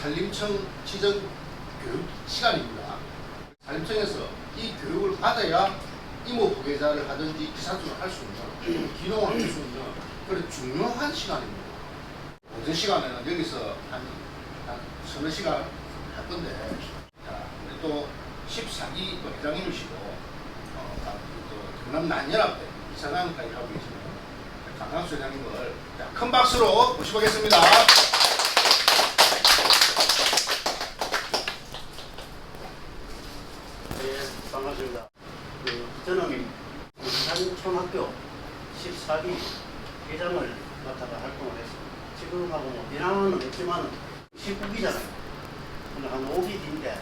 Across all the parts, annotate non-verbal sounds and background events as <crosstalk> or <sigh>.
산림청 지정 교육 시간입니다. 산림청에서 이 교육을 받아야 이모 부계자를 하든지 기사주를 할 수 있는 <clears throat> 기동을 할 수 있는 그런 중요한 시간입니다. 오전 시간에는 여기서 한, 한 서너 시간 할 건데 자, 우리 또 14기 또 회장님이시고 어, 각또 경남 난연합회 이사장까지 하고 계시는 강강수 회장님을 자, 큰 박수로 모시보겠습니다. 네, 반갑습니다. 그, 저는 부산초등학교 14기 회장을 맡아서 활동을 했습니다. 지금하고 뭐 비난은 없지만 19기잖아요. 오늘 한 5기 뒤인데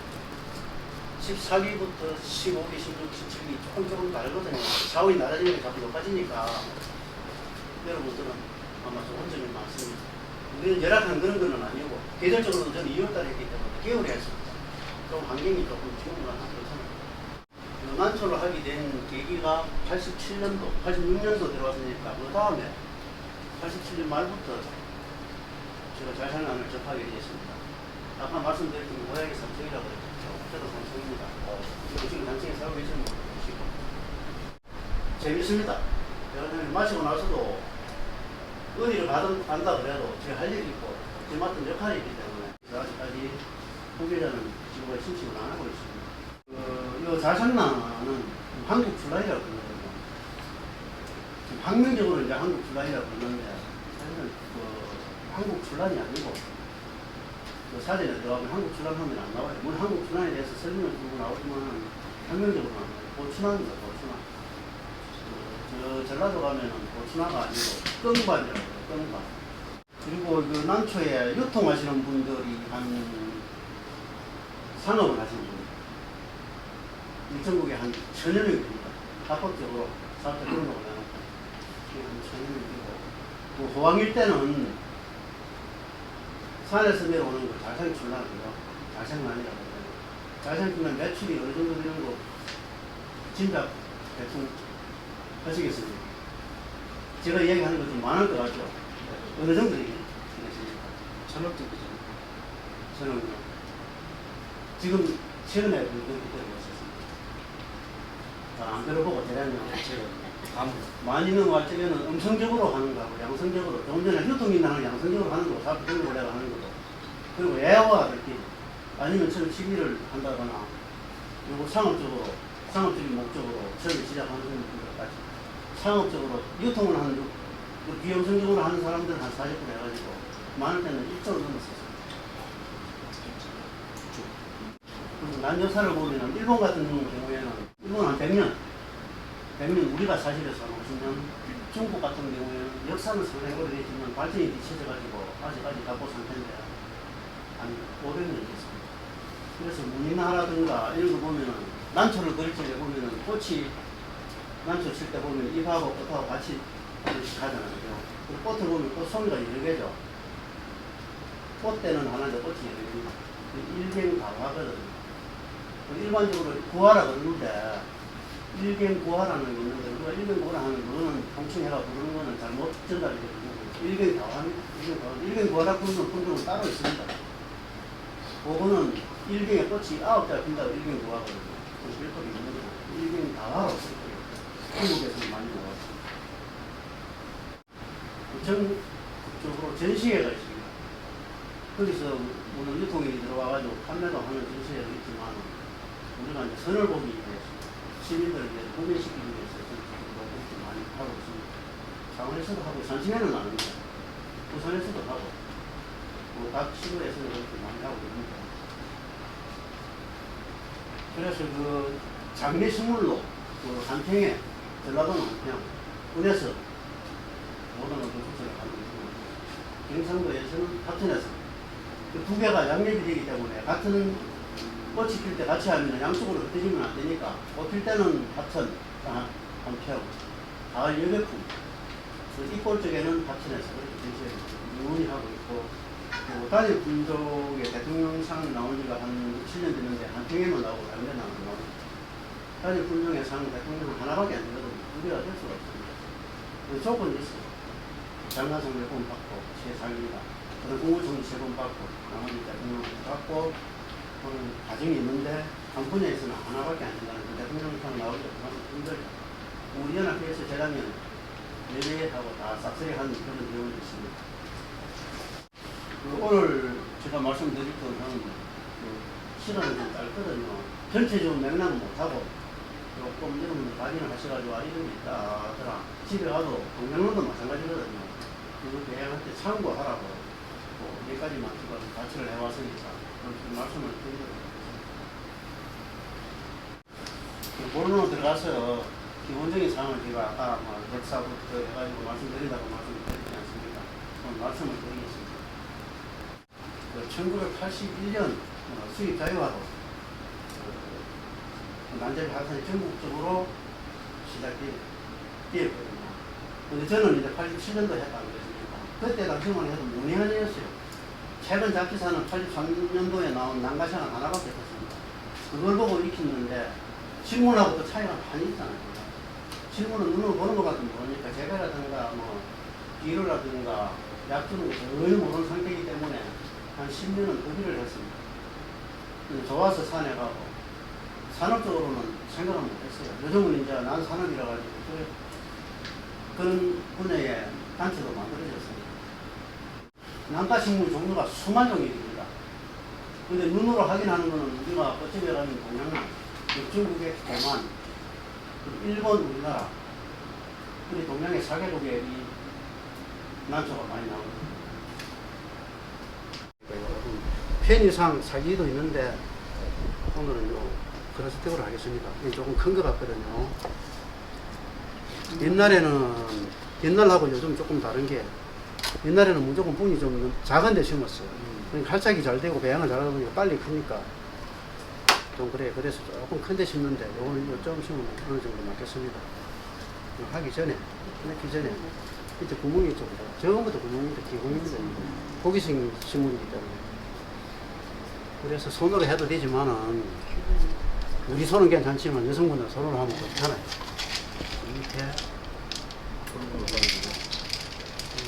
14기부터 15기, 16기, 17기 조금 조금 다르거든요. 사원이 낮아지니까 자꾸 높아지니까 여러분들은 아마 좋은 점이 많습니다. 우리는 열악한 그런 건 아니고 계절적으로도 저는 2월달에 했기 때문에 개월에 했습니다. 좀 환경이 조금 지금보다 안. 그 난초를 하게 된 계기가 87년도, 86년도 들어왔으니까 그 다음에 87년 말부터 제가 자산안을 접하게 되었습니다. 아까 말씀드렸던 고향이 삼성이라고 그랬죠. 저도 삼성입니다. 어, 지금 삼성에 살고 계시는 분도 계시고. 재밌습니다. 여러분 마시고 나서도 어디를 가든 간다 그래도 제가 할 일이 있고 제 맡은 역할이 있기 때문에 아직까지 후계자는 직업에 신청을 안 하고 있습니다. 그, 요 자산나는 한국 출라이라고 그러거든요. 지금 학명적으로 이제 한국 출라이라고 그러는데 사실은 그 한국 출란이 아니고 그 사전에 들어가면 한국 출란 하면 안 나와요. 물론 한국 출란에 대해서 설명을 주고 나오지만 나와요. 보춘화입니다. 보춘화. 그, 저 전라도 가면은 보춘화가 아니고 끙반이라고 해요. 끙반. 그리고 그 난초에 유통하시는 분들이 한 산업을 하시는 분. 이 전국에 한 천여 명이 됩니다. 합법적으로 사업자 등록을 해놓고 한 천여 명이 되고 그 호황일 때는 산에서 내려오는 거 자생 출란이요. 자생만이라고 해요. 자생 출란 매출이 어느 정도 되는 거 진작 대충 하시겠습니까? 제가 이야기하는 거좀 많을 것 같죠? 어느 정도 얘기하십니까? 전업 듣기죠. 저는 지금 최근에 그그렇게 들어봤었습니다. 아, 안 들어보고. 다음 많이는 와쩌면은 음성적으로 하는 거하고 양성적으로 조금 전에 유통인단을 양성적으로 하는 거고 사업 등록을 내가 하는 거고 그리고 애화들끼리 아니면 처음 시비를 한다거나 그리고 상업적으로 상업적인 목적으로 처음에 시작하는 분들까지 상업적으로 유통을 하는 그 비영성적으로 하는 사람들은 한 40% 해가지고 많을 때는 1조를 넘었었어요. 그리고 난조사를 보면은 일본 같은 경우에는 일본 한 100년 100년 우리가 사실에서 한 50년 중국 같은 경우에는 역사는 상당히 오래됐지만 발전이 뒤쳐져가지고 아직까지 답보 상태인데 한 500년 됐습니다. 그래서 문인하라든가 이런 거 보면은 난초를 그릴 때 보면은 꽃이 난초 칠 때 보면 잎하고 꽃하고 같이 가잖아요. 그리고 꽃을 보면 꽃송이가 여러 개죠. 꽃대는 하나인데 꽃이 여러 개입니다. 그 일반적으로 구하라 그러는데 일갱구하라는 게 있는데 우리가 일갱구하라 하는 거는 통칭해가 부르는 거는 잘못 전달이 되고 일갱가화입니다. 일갱가화. 일갱구하라 부르는 품종은 따로 있습니다. 그거는 일갱에 꽃이 아홉 달 핀다고 일갱구하거든요. 그 실법이 있는 거죠. 일갱가화로 쓸거예요 한국에서는 많이 나왔습니다. 전국적으로 전시회가 있습니다. 거기서 물론 유통이 들어와가지고 판매도 하는 전시회도 있지만 우리가 이제 선을 보기 위해서 시민들을 위해서 구매시키기 위해서 전국적으로 그렇게 많이 하고 있습니다. 창원에서도 하고 산신에는 안 합니다. 부산에서도 하고 뭐각 시도에서는 그렇게 많이 하고 있습니다. 그래서 그 장례 선물로 그 한평에 전라도는 한평 은에서 모든 어떤 국제를 가는 거고 경상도에서는 합천에서 그 두 개가 양립이 되기 때문에 같은 꽃이 필 때 같이 하면 양쪽으로 흩어지면 안 되니까. 꽃 필 때는 합천 아, 한평 가을 여백품 그 이꼴 쪽에는 그렇게 전시회를 유문히 하고 있고 또 단일 군족의 대통령상 나온 지가 한 7년 됐는데 한 평에만 나오고 다른 데는 안 나오고 단일 군족의 상 대통령은 하나밖에 안 되거든요 두 개가 될 수가 없습니다. 그 조건이 있어요. 장관상 몇번 받고 최상위가 그다음 공무총리 세번 받고 나머지 대통령 꼭 하는 과정이 있는데 한 분야에서는 하나밖에 안 된다는 그 대통령상 나오기가 그만큼 힘들죠. 우리 연합회에서 재작년 예배하고 다 싹쓸이 한 그런 경우도 있습니다. 그 오늘 제가 말씀드릴 거는 그 시간을 좀 짧거든요. 전체적인 맥락은 못하고 조금 여러분들 확인을 하셔가지고 아 이런 게 있다 하더라. 집에 가도 동명론도 마찬가지거든요. 그거 대학한테 참고하라고 뭐 몇 가지만 제가 가치를 해왔으니까 그렇게 말씀을 하겠습니다. 본론으로 들어가서 기본적인 사항을 제가 아까 뭐 역사부터 해가지고 말씀드린다고 말씀드렸지 않습니까? 오늘 말씀을 드리겠습니다. 그 1981년 어, 수입 자유화로 그 난자리 학산이 전국적으로 시작되었거든요. 근데 저는 이제 87년도 했다는 것입니다. 그때 당시만 해도 문의안이었어요. 최근 잡지사는 83년도에 나온 난가시는 하나밖에 없었습니다. 그걸 보고 익혔는데 질문하고 또 차이가 많이 있잖아요. 질문은 눈으로 보는 것 같으면 모르니까 재배라든가 뭐 비료라든가 약 주는 거 전혀 모르는 상태이기 때문에 한 10년은 더비를 했습니다. 좋아서 산에 가고 산업적으로는 생각을 못했어요. 요즘은 이제 난 산업이라 가지고 그- 그런 분야의 단체도 만들어졌습니다. 난가식물 종류가 수만 종이 됩니다. 근데 눈으로 확인하는 거는 우리가 가면 동양나, 중국의 대만, 일본, 우리나라, 우리 동양의 4개국에 이 난초가 많이 나오거든요. 편의상 사기도 있는데 오늘은 요 크로스텍으로 하겠습니다. 이게 조금 큰 것 같거든요. 옛날에는 옛날하고 요즘 조금 다른 게 옛날에는 무조건 bun이 좀 작은 데 심었어요. 그러니까 활착이 잘 되고 배양을 잘하다 보니까 빨리 크니까 좀 그래 그래서 조금 큰데 심는데 요거는 요좀 심으면 어느 정도 맞겠습니다. 하기 전에 넣기 전에 밑에 구멍이 있죠. 저거부터. 기공입니다. 이거. 호기심 식물이기 때문에 그래서 손으로 해도 되지만은 우리 손은 괜찮지만 여성분들 손으로 하면 그렇잖아요. 밑에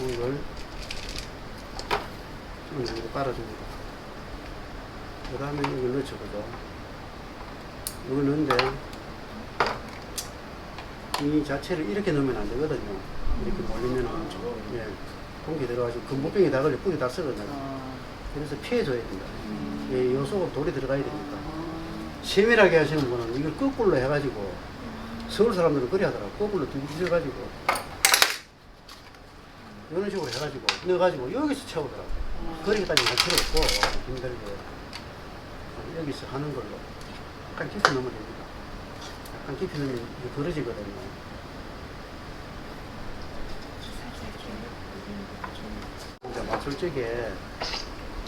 이걸 어느 정도 깔아줍니다. 그 다음에 이걸 넣죠, 그죠? 이걸 넣는데 이 자체를 이렇게 넣으면 안 되거든요. 이렇게 몰리면 안 좋죠. 예. 공기 들어가지고 금보병이 다 걸려 뿌리 다 썩어나요. 그래서 피해줘야 된다. 예, 요 속으로 돌이 들어가야 되니까. 세밀하게 하시는 분은 이걸 거꾸로 해가지고 서울 사람들은 그래 하더라고. 거꾸로 뒤집어가지고 이런 식으로 해가지고 넣어가지고 여기서 채우더라고. 거리까지 갈 필요 없고 힘들게 여기서 하는 걸로 약간 깊이 넣으면 됩니다. 약간 깊이 넣으면 이게 벌어지거든요. 이제 맞출 적에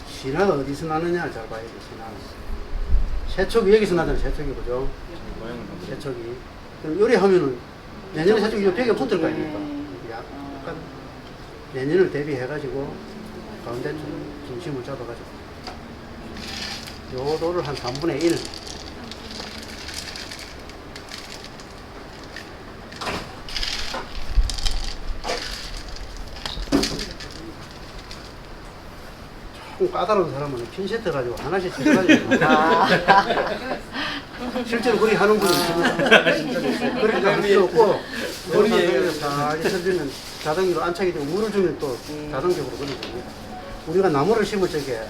신화가 어디서 나느냐 잘 봐야 돼, 신화는. 세척이 여기서 나잖아, 세척이, 그죠? 세척이. 그럼 요리하면은 내년에 세척이 요 벽에 붙을 거 아닙니까? 약간 내년을 대비해가지고 가운데 좀 중심을 잡아가지고 요 도를 한 3분의 1 조금 까다로운 사람은 핀셋 가지고 하나씩 쳐가지고. <laughs> 실제로 그리 하는 분이 있습니다. 그렇게 할수 없고 머리에 쳐 자동으로 안착이 되고 물을 주면 또 자동적으로 그리 됩니다. 우리가 나무를 심을 적에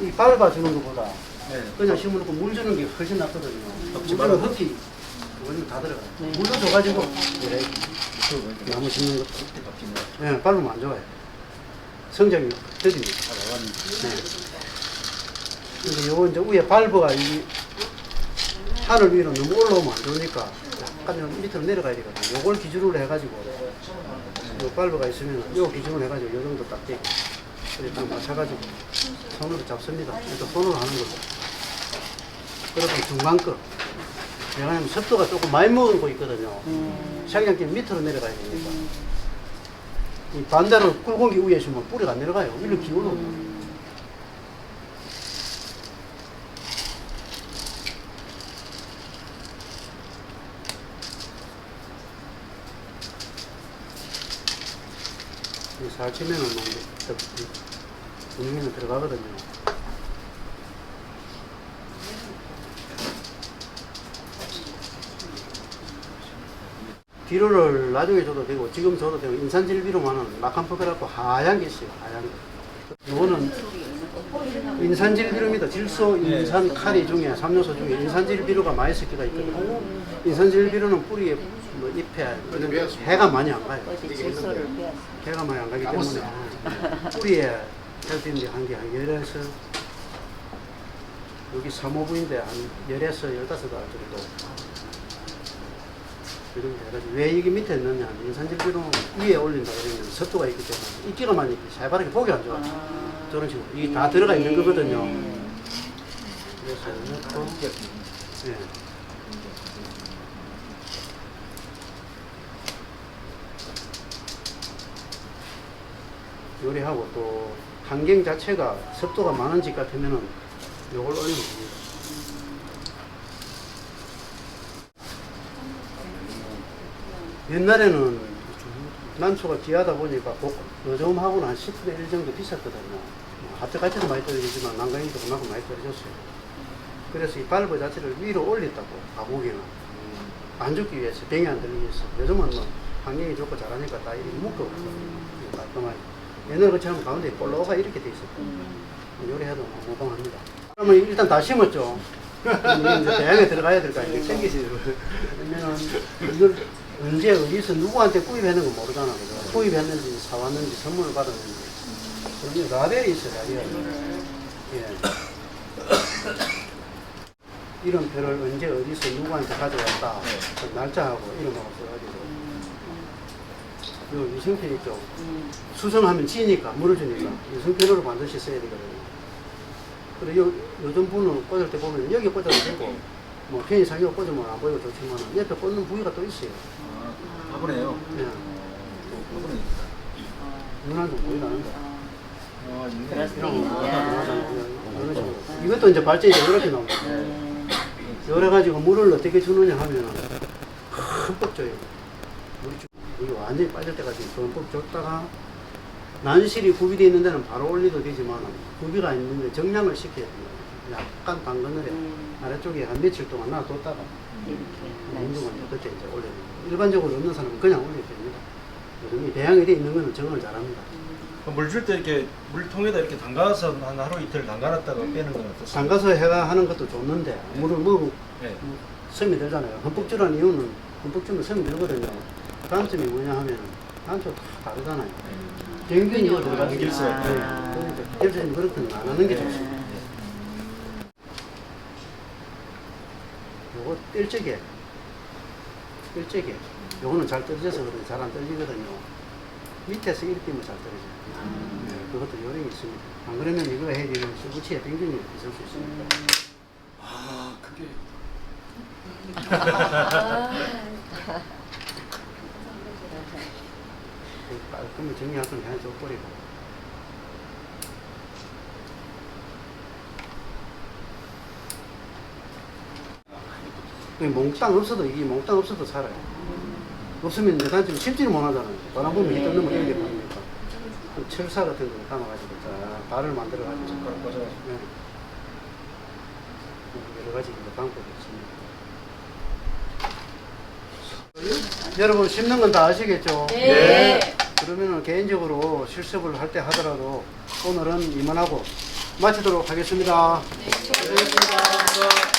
이 밟아주는 것보다 그냥 심어놓고 물 주는 게 훨씬 낫거든요. 물 주면 흙이 그거는 다 들어가요. 물도 줘가지고 이래 나무 심는 것도 예, 밟으면 안 좋아요. 성장이 더딥니다. 네. 근데 요거 이제 위에 발버가 이 하늘 위로 너무 올라오면 안 좋으니까 약간 좀 밑으로 내려가야 되거든요. 요걸 기준으로 해가지고 요 발버가 있으면 요 기준으로 해가지고 요 정도 딱 되고 일단 맞춰가지고 손으로 잡습니다. 일단 손으로 하는 거죠. 그리고 중간 거. 왜냐하면 습도가 조금 많이 거 있거든요. 향양기 밑으로 내려가야 되니까. 이 반대로 꿀공기 위에 있으면 뿌리가 안 내려가요. 일로 기울어. 아침에는 뭐 분위기는 들어가거든요. 비료를 나중에 줘도 되고 지금 줘도 되고 인산질비료만은 막한포배라고 하얀 게 있어요. 하얀 게. 이거는 인산질비료입니다. 질소, 네. 인산, 카리 중에 삼요소 중에 인산질비료가 많이 섞여가 있거든요. 네. 인산질비료는 뿌리에 뭐 잎, 데 해가 많이 안 가요. 어제 질소를 배웠어. 해가 많이 안 가기 까먹었어요. 때문에 뿌리에 혈빈이 한게 한 열에서 여기 3호부인데 한 열에서 열다섯 알 정도. 이런 게 해가지고 왜 이게 밑에 넣냐. 인산질 비료 위에 올린다 그러면 습도가 있기 때문에 입기가 많이 살바르게 보기 안 좋아. 저런 식으로. 이게 다 들어가 있는 거거든요. 그래서 넣고 예. 요리하고 또 환경 자체가 습도가 많은 집 같으면은 요걸 올리면 됩니다. 옛날에는 난초가 귀하다 보니까 복- 요즘 하고는 한 10분의 1 정도 비쌌거든요. 뭐 하트 같이도 많이 떨어지지만 난강이도 그만큼 많이 떨어졌어요. 그래서 이 발버 자체를 위로 올렸다고, 가고기는. 안 죽기 위해서, 병이 안 들리기 위해서. 요즘은 뭐 환경이 좋고 잘하니까 다 이렇게 묶어 깔끔하게. 옛날 것처럼 가운데 볼로가 이렇게 돼 있었고 요리해도 무방합니다. 그러면 일단 다 심었죠. 이제 대양에 들어가야 될 거 아니에요. 생기지. 그러면은 이걸 언제 어디서 누구한테 구입했는 거 모르잖아. 그죠? 구입했는지 사왔는지 선물을 받았는지. 그러면 라벨이 있어요. 라벨. 예. 이런 표를 언제 어디서 누구한테 가져왔다. 그 날짜하고 이름하고 써가지고. 요 유성편 있죠. 수성하면 지니까 물을 주니까 유성편으로 반드시 써야 되거든요. 그리고 요, 요즘 분은 꽂을 때 보면 여기 꽂아도 되고 뭐 편의상 여기 꽂으면 안 보이고 좋지만 옆에 꽂는 부위가 또 있어요. 아. 예. 화분에. 눈안 좀 보이나는데. 아. 이런 그렇습니다. 갖다 놓아서 이런 식으로. 이것도 이제 발전이 이렇게 나옵니다. 음. 열어 가지고 물을 어떻게 주느냐 하면 흠뻑 줘요. 물 주, 이게 완전히 빠질 때까지 흠뻑 줬다가 난실이 구비되어 있는 데는 바로 올리도 되지만 구비가 있는데 정량을 시켜야 돼요. 약간 당근을 해. 음. 아래쪽에 한 며칠 동안 놔뒀다가 이렇게. 운동을 그때 이제 올려야 돼요. 일반적으로 없는 사람은 그냥 올려도 됩니다. 요즘 이 배양이 되어 있는 거는 정을 잘합니다. 물 줄 때 이렇게 물통에다 이렇게 담가서 한 하루 이틀 담가놨다가 빼는 건 어떻습니까? 담가서 해가 하는 것도 좋는데 물을 먹고 네. 섬이 들잖아요. 흠뻑 주라는 이유는 흠뻑 주면 섬이 들거든요. 단점이 뭐냐 하면 단초 다 다르잖아요. 병균이 이거 들어가지. 길세. 네. 그러니까 길세는 그렇게는 안 하는 게 좋습니다. 요거 뜰적에 뜰적에 요거는 잘 떨어져서 그런데 잘 안 떨리거든요. 밑에서 이렇게 뛰면 잘 떨어져요. 네, 그것도 요령이 있습니다. 안 그러면 이거 해야 되면 수부치에 병균이 있을 수 있습니다. 아 그게 그 <laughs> <laughs> <laughs> 깔끔히 그냥 줘버리고. 그 몽땅 없어도 이게 몽땅 없어도 살아요. 없으면 이제 단지 심지를 못 하잖아요. 바람 불면 이 뜯는 거 이렇게 보니까. 그 철사 같은 거 담아가지고 자 발을 만들어가지고 젓가락 꽂아가지고. 네. 여러 가지 방법이 있습니다. 여러분 심는 건 다 아시겠죠? 네. 그러면은 개인적으로 실습을 할 때 하더라도 오늘은 이만하고 마치도록 하겠습니다. 네. 수고하셨습니다.